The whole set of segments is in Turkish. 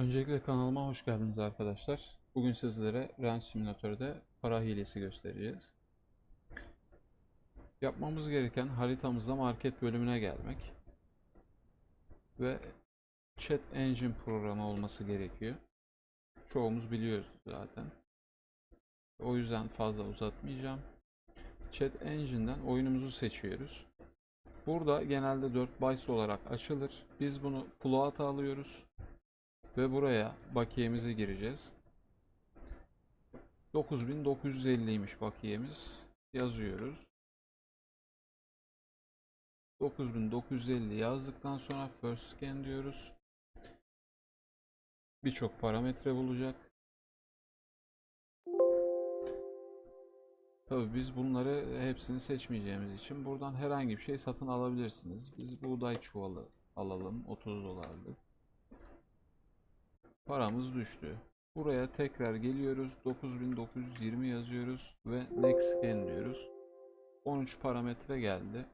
Öncelikle kanalıma hoş geldiniz arkadaşlar. Bugün sizlere Ranch Simulator'da para hilesi göstereceğiz. Yapmamız gereken haritamızda market bölümüne gelmek ve Chat Engine programı olması gerekiyor. Çoğumuz biliyoruz zaten. O yüzden fazla uzatmayacağım. Chat Engine'den oyunumuzu seçiyoruz. Burada genelde 4 bytes olarak açılır. Biz bunu float'a alıyoruz. Ve buraya bakiyemizi gireceğiz. 9950'ymiş bakiyemiz. Yazıyoruz. 9950 yazdıktan sonra first scan diyoruz. Birçok parametre bulacak. Tabii biz bunları hepsini seçmeyeceğimiz için buradan herhangi bir şey satın alabilirsiniz. Biz buğday çuvalı alalım 30 dolarlık. Paramız düştü. Buraya tekrar geliyoruz. 9920 yazıyoruz ve next scan diyoruz. 13 parametre geldi.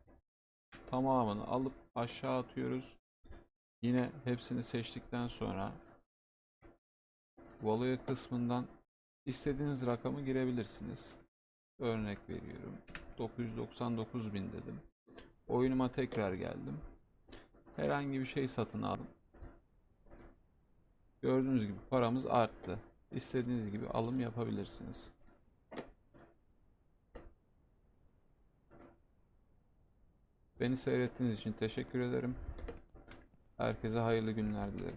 Tamamını alıp aşağı atıyoruz. Yine hepsini seçtikten sonra Value kısmından istediğiniz rakamı girebilirsiniz. Örnek veriyorum. 999 bin dedim. Oyunuma tekrar geldim. Herhangi bir şey satın aldım. Gördüğünüz gibi paramız arttı. İstediğiniz gibi alım yapabilirsiniz. Beni seyrettiğiniz için teşekkür ederim. Herkese hayırlı günler dilerim.